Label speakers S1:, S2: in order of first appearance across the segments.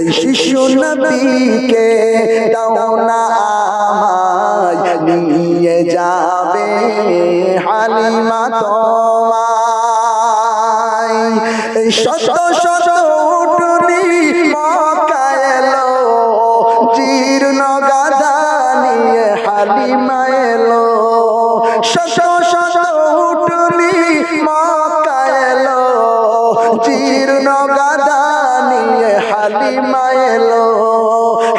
S1: এই শিশু নবীকে নিয়ে যাবে হালিমা তোমায়। জীর্ণ নিয়ে হালিমা এলো। শত এলো, জীর্ণ নিয়ে হালিমা এলো।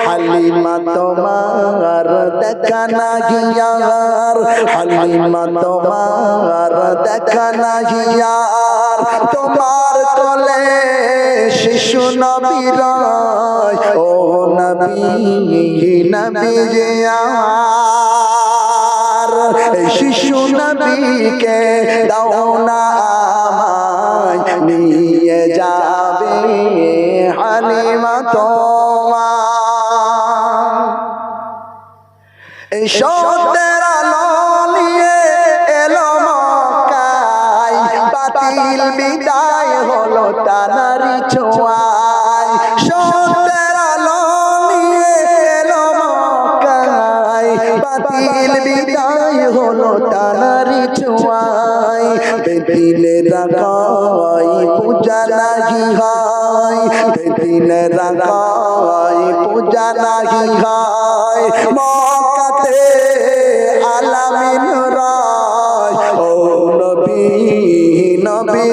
S1: হালিমা তোমার দেখা না গিয়ার। হালিমা তোমার দেখা না গিয়ার। তোমার কোলে শিশু নবীর ও নবী নবী যে শিশু নবীকে দাও না নিয়ে যাবে হালিমা তোমার। এই এলো মক্কায়। বাতিল বিদায় হলো তানারি ছোঁয়ায় দিলে রাগাই পূজা নাহি হয়। মকাতে আলামিন রায়, ও নবী নবী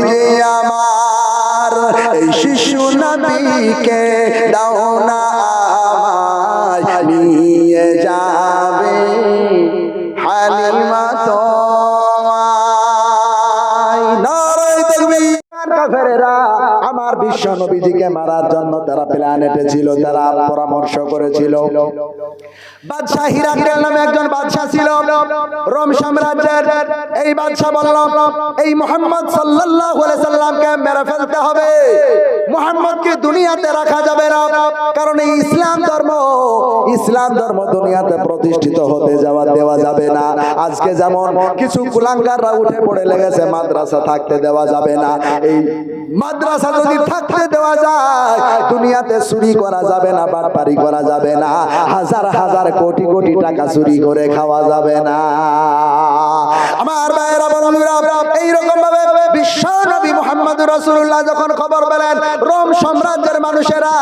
S1: আমার। এই শিশু নবীকে দাও মারার জন্য তারা প্ল্যানেটে ছিল তারা পরামর্শ করেছিল। বাদশাহ নামে একজন বাদশাহ ছিল, রোম সাম্রাজ্যের এই বাদশাহ বলল, এই মোহাম্মদ সাল্লাল্লাহু আলাইহি সাল্লামকে মেরে ফেলতে হবে। মোহাম্মদকে দুনিয়াতে রাখা যাবে না, কারণ এই ইসলাম ধর্ম ইসলাম ধর্ম দুনিয়াতে প্রতিষ্ঠিত হতে যাওয়া দেওয়া যাবে না। আজকে যেমন কিছু কুলাঙ্গাররা উঠে পড়ে লেগেছে, মাদ্রাসা থাকতে দেওয়া যাবে না। এই মাদ্রাসা যদি থাকতে দেওয়া যায়, দুনিয়াতে চুরি করা যাবে না, বাটপারি করা যাবে না, হাজার হাজার কোটি কোটি টাকা চুরি করে খাওয়া যাবে না। আমার ভাইয়েরা, বন্ধুরা এইরকম ভাবে বিশ্ব নবী মোহাম্মদ রাসূলুল্লাহ যখন খবর পেলেন, রোম সাম্রাজ্যের মানুষেরা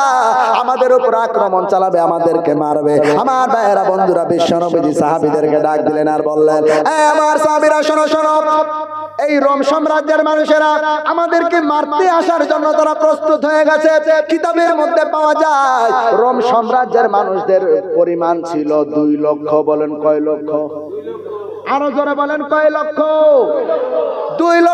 S1: আমাদের উপর আক্রমণ চালাবে, আমাদেরকে মারবে। আমার ভাইয়েরা, বন্ধুরা, বিশ্ব নবীজি সাহাবীদেরকে ডাক দিলেন আর বললেন আমার সাহাবীরা, শোনো শোনো, এই রোম সাম্রাজ্যের মানুষেরা আমাদেরকে মারতে আসার জন্য তারা প্রস্তুত হয়ে গেছে। কিতাবের মধ্যে পাওয়া যায়, রোম সাম্রাজ্যের মানুষদের পরিমাণ ছিল দুই লক্ষ, বলেন কয় লক্ষ? আরও জোরে বলেন, কয় লক্ষ? দুই লক্ষ।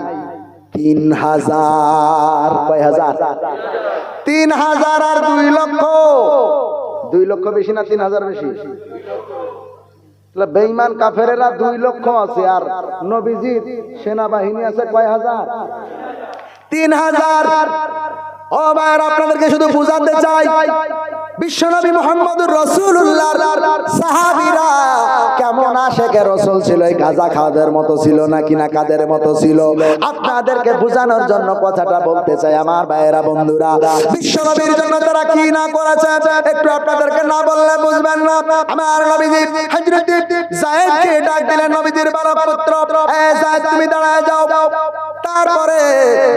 S1: তিন হাজার। কয় হাজার? তিন হাজার আর দুই লক্ষ। দুই লক্ষ বেশি না তিন হাজার বেশি? বেঈমান কাফেরেরা দুই লক্ষ আছে আর নবীজির সেনাবাহিনী আছে কয় হাজার? তিন হাজার। ও ভাইয়ের, আপনাদেরকে শুধু বুঝাতে চাই বিশ্বনবী মোহাম্মদুর রসুল্লাহ সাহাবিরা কেমন আশেকে রসুল ছিল? এই গাজা খাদের মতো ছিল না কাদের মতো ছিল? আপনাদেরকে বোঝানোর জন্য কথাটা বলতে চাই আমার ভাইয়েরা, বন্ধুরা। বিশ্বনবীর জন্য তারা কি না করেছে একটু আপনাদেরকে না বললে বুঝবেন না। আমার নবীজি হযরত যায়েদকে ডাক দিলেন, নবীজির বড় পুত্র। এ যায়েদ তুমি দাঁড়ায় যাও। তারপরে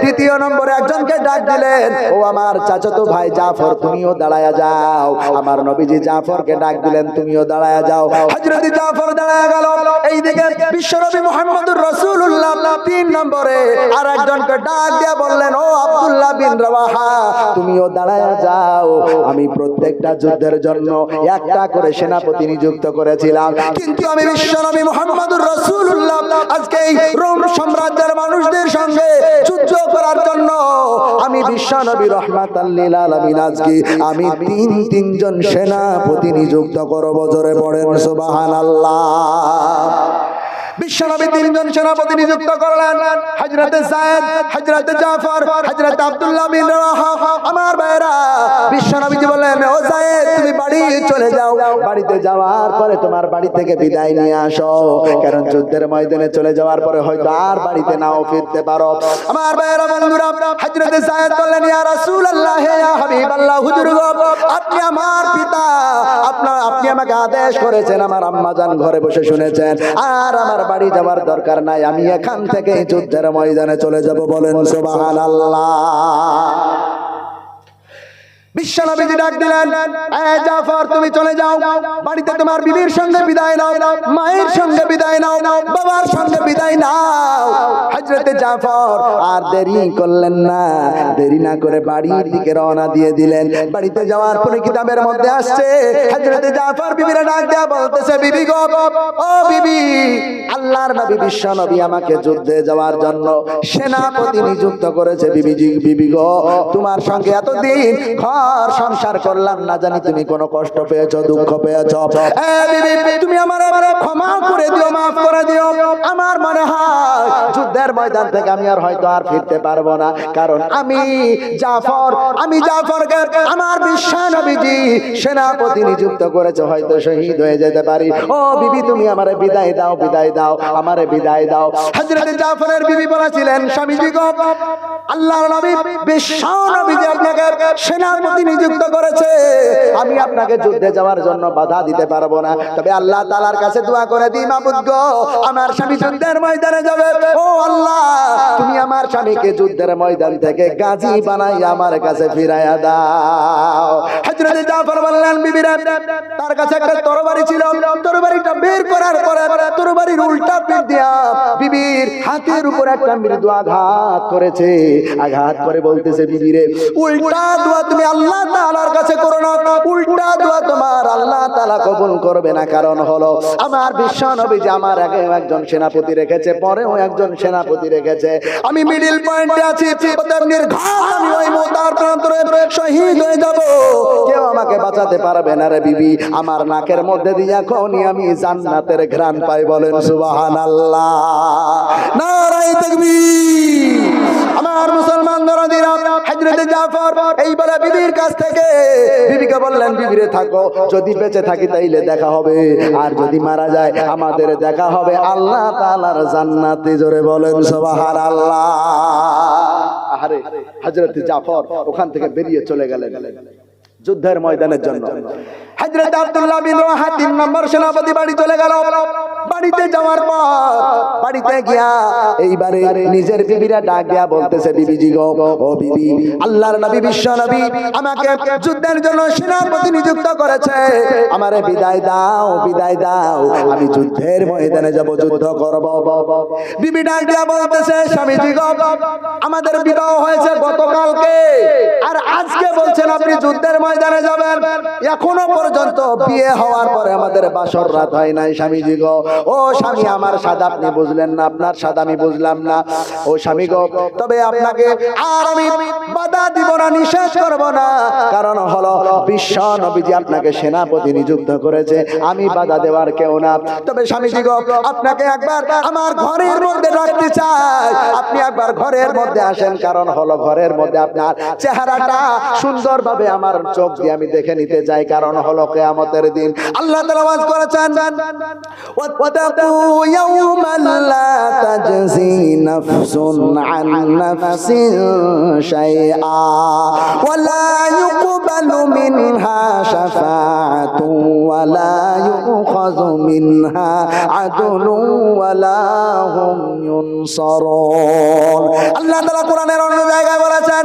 S1: দ্বিতীয় নম্বরে একজনকে ডাক দিলেন, ও আমার চাচাতো ভাই জাফর, তুমিও দাঁড়ায়া যাও। আমার নবীজি জাফরকে ডাক দিলেন, তুমিও দাঁড়ায়া যাও। হযরত জাফর দাঁড়ায়া গেল। এইদিকে বিশ্বনবী মুহাম্মদুর রাসূলুল্লাহ তিন নম্বরে আর একজনকে ডাক দিয়ে বললেন, ও আব্দুল্লাহ বিন রাওয়াহা, তুমিও দাঁড়ায়া যাও। আমি প্রত্যেকটা যুদ্ধের জন্য একটা করে সেনাপতি নিযুক্ত করেছিলাম। কিন্তু আমি বিশ্বনবী মুহাম্মদুর রাসূলুল্লাহ, আজকে এই রোম সাম্রাজ্যের মানুষদের সঙ্গে যুদ্ধ করার জন্য। আমি বিশ্বনবী রহমাত আজকে আমি তিন, তিনজন সেনাপতি নিযুক্ত করব। জোরে পড়েন, সুবহানাল্লাহ। বিশ্বনবী তিনজন সেনাপতি নিযুক্ত করলেন। হযরতে সায়েদ, হযরতে জাফর, হযরতে আব্দুল্লাহ বিন আমার ভাইরা ও তুমি বাড়ি চলে যাও। বাড়িতে যাওয়ার পরে তোমার বাড়ি থেকে বিদায় নিয়ে আসো। কারণ যুদ্ধের ময়দানে চলে যাওয়ার পরে হয়তো আর বাড়িতে নাও ফিরতে পারো। আমার ভাইরা বন্ধুরা সায়েদ বললেন, ইয়া ইয়া হুজুর গো, আপনি আমার পিতা। আপনার, আপনি আমাকে আদেশ করেছেন, আমার আম্মা জান ঘরে বসে শুনেছেন। আর আমার বাড়ি যাওয়ার দরকার নাই আমি এখান থেকে যুদ্ধের ময়দানে চলে যাব বলেন সুবহানাল্লাহ। বিশ্বনবীজি ডাক দিলেন তুমি চলে যাও। বাড়িতে তোমার বিবির সঙ্গে বিদায় নাও, মায়ের সঙ্গে বিদায় নাও, বাবার সঙ্গে বিদায় নাও। জাফর আর দেরি করলেন না, দেরি না করে বাড়ির দিকে রওনা দিয়ে দিলেন। বাড়িতে যাওয়ার পরে কিতাবের মধ্যে আসছে জাফর বিবিরা ডাক দেয়া বলতেছে, বিবি গো, ও বিবি, আল্লাহর নবী আমাকে যুদ্ধে যাওয়ার জন্য সেনাপতি নিযুক্ত করেছে বিবিজি বিবি গো। তোমার সঙ্গে এতদিন ঘর সংসার করলাম না জানি তুমি কোনো কষ্ট পেয়েছ, দুঃখ পেয়েছ। তুমি আমার এবারে ক্ষমা করে দিও, মাফ করে দিও। আমার মনে হয় যুদ্ধের ময়দান থেকে আমি আর হয়তো আর ফিরতে পারব না। কারণ আমি জাফর, আমি জাফরকে আমার বিশ্ব নবীজি সেনাপতি নিযুক্ত করেছে, হয়তো শহীদ হয়ে যেতে পারি। ও বিবি, তুমি আমারে বিদায় দাও বিদায় দাও, আমারে বিদায় দাও। হযরত জাফরের বিবি বলেছিলেন, স্বামীজি গো, আল্লাহর নবী বিশ্ব নবীজি আপনাকে সেনাপতি নিযুক্ত করেছে, আমি আপনাকে যুদ্ধে যাওয়ার জন্য বাধা দিতে পারব না। তবে আল্লাহ তাআলার কাছে দোয়া করে দিই, মাবুদ গো, আমার স্বামী যুদ্ধের ময়দানে যাবে। ও আল্লাহ, তুমি আমার স্বামীকে যুদ্ধের ময়দান থেকে গাজী বানাই আমার কাছে ফিরাইয়া দাও। হযরত জাফর বললেন, বিবিরা, তার কাছে একটা তরবারি ছিল। তরবারিটা বের করার পরে তরবারির উল্টা পিঠ দিয়া বিবির হাতের উপর একটা মৃদু আঘাত করেছে। আঘাত করে বলতেছে, বিবিরে, উল্টা দোয়া তুমি আল্লাহ তাআলার কাছে করো না। উল্টা দোয়া তোমার আল্লাহ তাআলা কবুল করবে না। কারণ হলো, আমার বিশ্ব যে আমার আগে একজন সেনাপতি রেখেছে, পরেও একজন সেনাপতি রেখেছে। আমি মিডিল পয়েন্টে আছি যাব। কেউ আমাকে বাঁচাতে পারবে না রে বিবি। আমার নাকের মধ্যে দিয়ে ঘ্রাণ পাই বলেন আমার মুসলমান দরদিরা হাজরতে জাফর, এই বলে বিবির কাছ থেকে বিবিকে বললেন, বিবিরে থাকো, যদি বেঁচে থাকি তাইলে দেখা হবে। আর যদি মারা যায়, আমাদের দেখা হবে। আল্লাহ তাআলার জান্নাতে, জোরে বলেন, সুবহানাল্লাহ। আরে হযরত জাফর ওখান থেকে বেরিয়ে চলে গেলেন। যুদ্ধের ময়দানের জন্য। হযরত আব্দুল্লাহ বিন নম্বর সেনাপতি বাড়ি চলে গেল। বাড়িতে যাওয়ার পর বাড়িতে গিয়া এইবারে নিজের বিবিরা ডাক দিয়া বলতেছে গো, ও বিবি, আল্লাহর নবী, বিশ্ব নবী, আমাকে যুদ্ধের জন্য সেনাপতি নিযুক্ত করেছে। আমারে বিদায় দাও বিদায় দাও, আমি যুদ্ধের ময়দানে যাব, যুদ্ধ করব। বিবি ডাক দিয়া বলতেছে স্বামীজি গো, আমাদের বিবাহ হয়েছে গতকালকে, আর আজকে বলছেন আপনি যুদ্ধের ময়দানে যাবেন। এখনও পর্যন্ত বিয়ে হওয়ার পরে আমাদের বাসর রাত হয় নাই, স্বামীজি গো। ও স্বামী, আমার স্বাদ আপনি বুঝলেন না, আপনার স্বাদ আমি বুঝলাম না। ও স্বামী গো, তবে আপনাকে আর আমি বাধা দিব না, নিষেধ করব না। কারণ হলো, বিশ্ব নবীজি আপনাকে সেনাপতি নিযুক্ত করেছে, আমি বাধা দেওয়ার কেউ না। তবে স্বামীজি গো, আপনাকে একবার আমার ঘরের মধ্যে রাখতে চাই। আপনি একবার ঘরের মধ্যে আসেন, কারণ হলো, ঘরের মধ্যে আপনার চেহারাটা সুন্দরভাবে আমার চোখ চোখ দিয়ে আমি দেখে নিতে চাই, কারণ হলো কেয়ামতের দিন। আল্লাহ তাআলা ওয়াজ করেছেন ওয়াতাকু ইয়াওমান লা তাজজি নাফসুন আন নাফসিন শাইআ ওয়ালা ইউকবালু মিনহা শাফাআতু ওয়ালা ইউখাযু মিনহা আদলু ওয়ালা হুম ইউনসারুন। আল্লাহ কোরআনের অন্য জায়গায় বলেছেন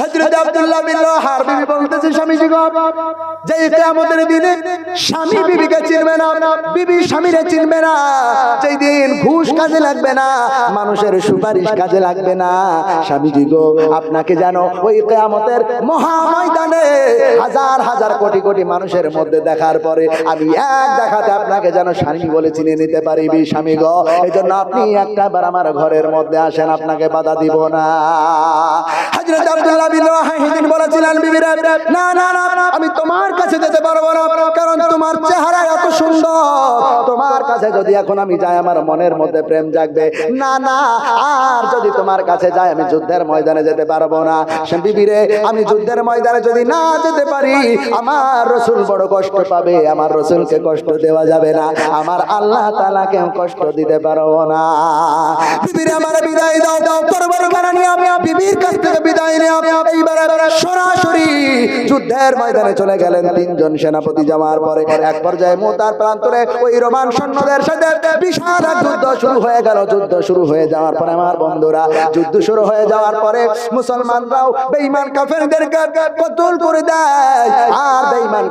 S1: হযরত আব্দুল্লাহ বিন বিবি বলতেছে যে কিয়ামতের দিনে স্বামী বিবিকে চিনবে না, বিবি স্বামীরে চিনবে না দিন ঘুষ কাজে লাগবে না, মানুষের সুপারিশ কাজে লাগবে না। স্বামীজি গো, আপনাকে জানো, ওই কিয়ামতের মহা ময়দানে হাজার হাজার কোটি কোটি মানুষের মধ্যে দেখার পরে আমি এক দেখাতে আপনাকে যেন স্বামী বলে চিনে নিতে পারিবি স্বামী গো। এই জন্য আপনি একটা বার আমার ঘরের মধ্যে আসেন, আপনাকে বাধা দিব না। হযরত আব্দুল্লাহ বিন রাহা সেদিন বলেছিলেন বিবিরা না না না, আমি তোমার কাছে যেতে পারব না, কারণ তোমার চেহারা এত সুন্দর। কাছে যদি এখন আমি যাই, আমার মনের মধ্যে প্রেম জাগবে। না না, আর যদি তোমার কাছে যাই, আমি যুদ্ধের ময়দানে যেতে পারব না। বিবিরে, আমি যুদ্ধের ময়দানে যদি না যেতে পারি, আমার রসুল বড় কষ্ট পাবে, আমার রসুলকে কষ্ট দেওয়া যাবে না। আমার আল্লাহ তালাকে কষ্ট দিতে পারব না। বিবির, আমার বিদায় দাও। দাও তরবারি কানা আমি বিবির কাছ থেকে বিদায় নিয়ে এইবারে সরাসরি যুদ্ধের ময়দানে চলে গেলেন তিনজন সেনাপতি যাওয়ার পরে। এক পর্যায়ে মোতার প্রান্তরে ওই রোমান সৈন্যদের সাথে বিশাল যুদ্ধ শুরু হয়ে গেল। যুদ্ধ শুরু হয়ে যাওয়ার পরে আমার বন্ধুরা, যুদ্ধ শুরু হয়ে যাওয়ার পরে মুসলমানরাও বেঈমান কতল করে দেয়। আর বেঈমান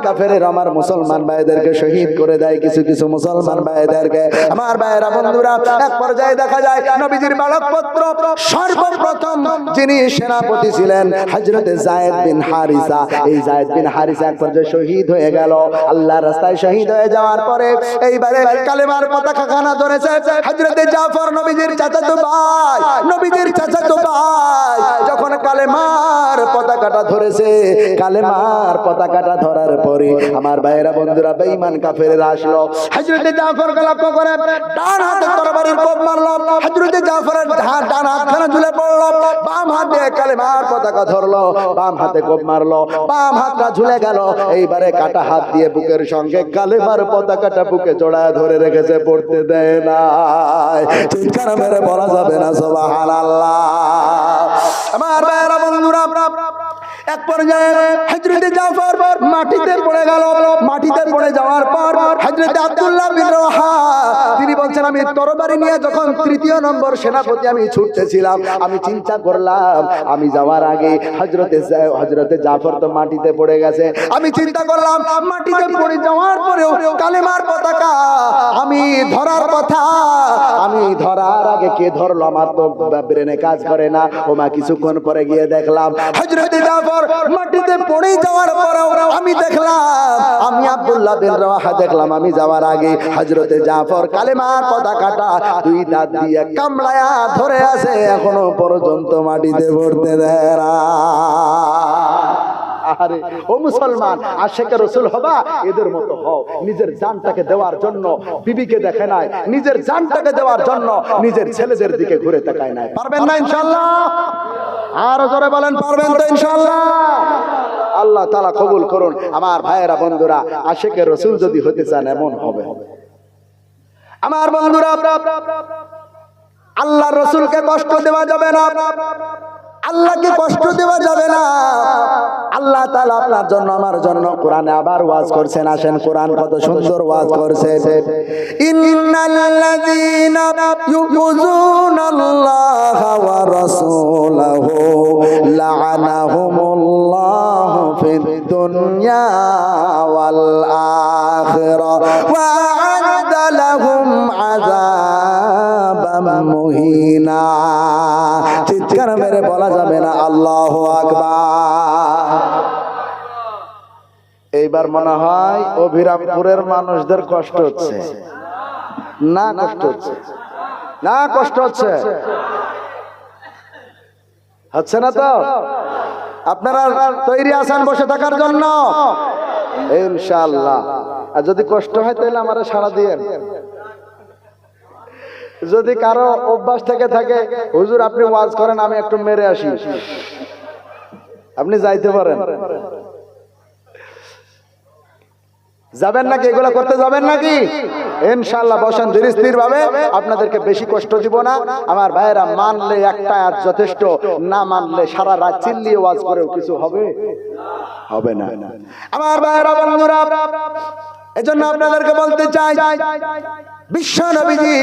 S1: আমার মুসলমান ভাইদেরকে শহীদ করে দেয় কিছু কিছু মুসলমান ভাইদেরকে। আমার ভাইয়েরা, বন্ধুরা, এক পর্যায়ে দেখা যায় নবীজির বালক পুত্র সর্বপ্রথম যিনি সেনাপতি ছিলেন হযরতে জায়েদ বিন হারিসা। এই জায়েদ বিন হারিসা এক পর্যায়ে শহীদ হয়ে গেল। আল্লাহর রাস্তায় শহীদ হয়ে যাওয়ার পরে এইবারে কালেমার পতাকা খানা ধরেছে। হযরতে জাফর নবীজির চাচাতো ভাই, নবীজির চাচাতো ভাই, যখন কালেমার পতাকাটা ধরেছে, কালেমার পতাকাটা ধরার পরে আমার ভাইয়েরা বন্ধুরা, বেঈমান কাফেরেরা আসলো। হযরতে জাফরকে লক্ষ্য করে ডান হাতে তরবারির কোপ মারলো। হযরতে জাফরের ডান হাতখানা ঝুলে পড়ল। বাম হাতে কালেমার পতাকা ধরলো। বাম হাতে কোপ মারলো। বাম হাতটা ঝুলে গেল। এইবারে কাটা হাত দিয়ে বুকের সঙ্গে কালেমার পতাকাটা বুকে জড়ায় ধরে রেখেছে পড়তে দেয় না চিৎকার মেরে বলা যাবে না সবাহ আমার বন্ধুরা এক পর্যায়ে হযরতে জাফর মাটিতে পড়ে গেল। মাটিতে পড়ে যাওয়ার পর হযরতে আব্দুল্লাহ বিন তিনি বলছেন, আমি তরবারি নিয়ে যখন তৃতীয় নম্বর সেনাপতি আমি ছুটতেছিলাম, আমি চিন্তা করলাম, আমি যাওয়ার আগে হযরতে জা- হযরতে জাফর তো মাটিতে পড়ে গেছে। আমি চিন্তা করলাম, মাটিতে পড়ে যাওয়ার পরেও কালেমার পতাকা আমি ধরার কথা ধরার আগে কে ধরলো? আমার তো ব্রেনে কাজ করে না। ওমা কিছুক্ষণ পরে গিয়ে দেখলাম, হযরতে জাফর মাটিতে পড়ে যাওয়ার পরেও আমি দেখলাম, আমি আব্দুল্লাহ বিন রাওয়াহা দেখলাম, আমি যাওয়ার আগে হযরতে জাফর কালেমার পতাকাটা দুই দাঁত দিয়ে কামড়ায়া ধরে আছে, এখনও পর্যন্ত মাটিতে পড়তে দেয় আরে ও মুসলমান, আশেকে রসুল হবা, এদের মতো হও। নিজের জানটাকে দেওয়ার জন্য বিবিকে দেখে নাই। নিজের জানটাকে দেওয়ার জন্য নিজের ছেলেদের দিকে ঘুরে তাকায় নাই। পারবেন না ইনশাল্লাহ আরও জোরে বলেন, পারবেন তো ইনশাল্লাহ আল্লাহ তালা কবুল করুন। আমার ভাইয়েরা, বন্ধুরা, আশেকে রসুল যদি হতে চান, এমন হবে। আমার বন্ধুরা আল্লাহ রসুলকে কষ্ট দেওয়া যাবে না। আল্লাহকে কষ্ট দেওয়া যাবে না। আল্লাহ তাআলা আপনার জন্য, আমার জন্য কোরআনে আবার ওয়াজ করছেন। আসেন, কোরআন কত সুন্দর ওয়াজ করছে ইন্নাল্লাযীনা দুনিয়া চিৎকার মেরে বলা যাবে না? আল্লাহু এইবার মনে হয় অভিরামপুরের মানুষদের কষ্ট হচ্ছে। না কষ্ট হচ্ছে। না কষ্ট হচ্ছে। হচ্ছে না তো? আপনারা তৈরি আছেন বসে থাকার জন্য? ইনশাআল্লাহ। আর যদি কষ্ট হয় তাহলে আমার সাড়া দিয়ে যদি কারও অভ্যাস থেকে থাকে, হুজুর, আপনি ওয়াজ করেন, আমি একটু মেরে আসি। আপনি যাইতে পারেন। যাবেন নাকি? এগুলো করতে যাবেন নাকি? ইনশাল্লাহ বসেন, ধীর স্থির ভাবে আপনাদেরকে বেশি কষ্ট দিব না। আমার ভাইয়েরা মানলে একটা আর যথেষ্ট। না মানলে সারা রাত চিল্লিয়ে ওয়াজ করেও কিছু হবে? হবে না। আমার ভাইয়েরা, বন্ধুরা, এজন্য আপনাদেরকে বলতে চাই, বিশ্ব নবীজি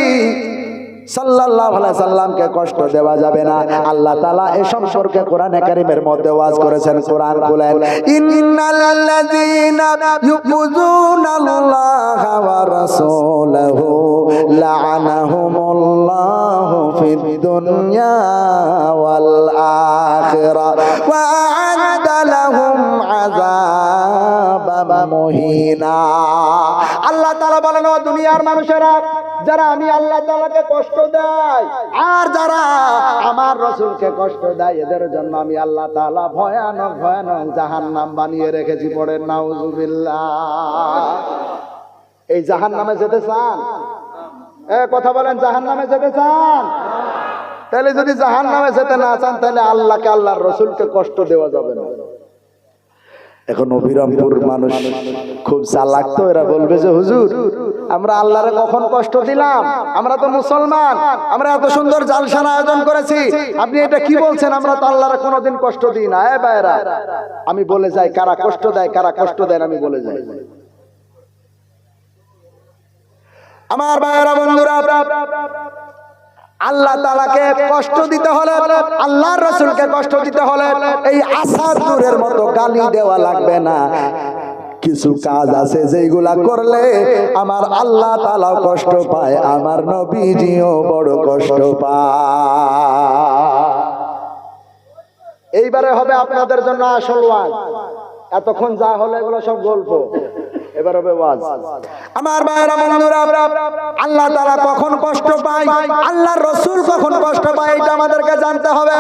S1: আলাইহি সাল্লামকে কষ্ট দেওয়া যাবে না। আল্লাহ তালা এ সম্পর্কে কোরআনে কারীমের মধ্যে ওয়াজ করেছেন, কোরআন ফিদ দুনিয়া আল্লাহ তাআলা বলেন দুনিয়ার মানুষেরা যারা আমি আল্লাহ তালাকে কষ্ট দেয় আর যারা আমার রসুলকে কষ্ট দেয়, এদের জন্য আমি আল্লাহ তাআলা ভয়ানক ভয়ানক জাহান নাম বানিয়ে রেখেছি পড়েন, নাউজুবিল্লাহ। এই জাহান্নামে যেতে চান? এ, কথা বলেন, জাহান্নামে যেতে চান? তাহলে যদি জাহান্নামে যেতে না চান, তাহলে আল্লাহকে, আল্লাহর রসুলকে কষ্ট দেওয়া যাবে না। এখন অবিরামপুর মানুষ খুব চালাক তো, এরা বলবে যে, হুজুর, আমরা আল্লাহরে কখন কষ্ট দিলাম? আমরা তো মুসলমান, আমরা এত সুন্দর জালসার আয়োজন করেছি। আপনি এটা কি বলছেন? আমরা তো আল্লাহরে কোনোদিন কষ্ট দিই না, এ ভাইরা আমি বলে যাই, কারা কষ্ট দেয়, কারা কষ্ট দেয় আমি বলে যাই। আমার ভাইয়েরা, বন্ধুরা আল্লাহ তালাকে কষ্ট দিতে হলে, আল্লাহর রসুলকে কষ্ট দিতে হলে এই আসাদুরের মতো গালি দেওয়া লাগবে না। কিছু কাজ আছে যেগুলা করলে আমার আল্লাহ তালাও কষ্ট পায়, আমার নবীজিও বড় কষ্ট পায়। এইবারে হবে আপনাদের জন্য আসল ওয়াজ। এতক্ষণ যা হলো এগুলো সব গল্প। এবার হবে ওয়াজ। আমার ভাইরা, বন্ধুরা, আল্লাহ তারা কখন কষ্ট পায়? আল্লাহর রসুল কখন কষ্ট পায়? এটা আমাদেরকে জানতে হবে।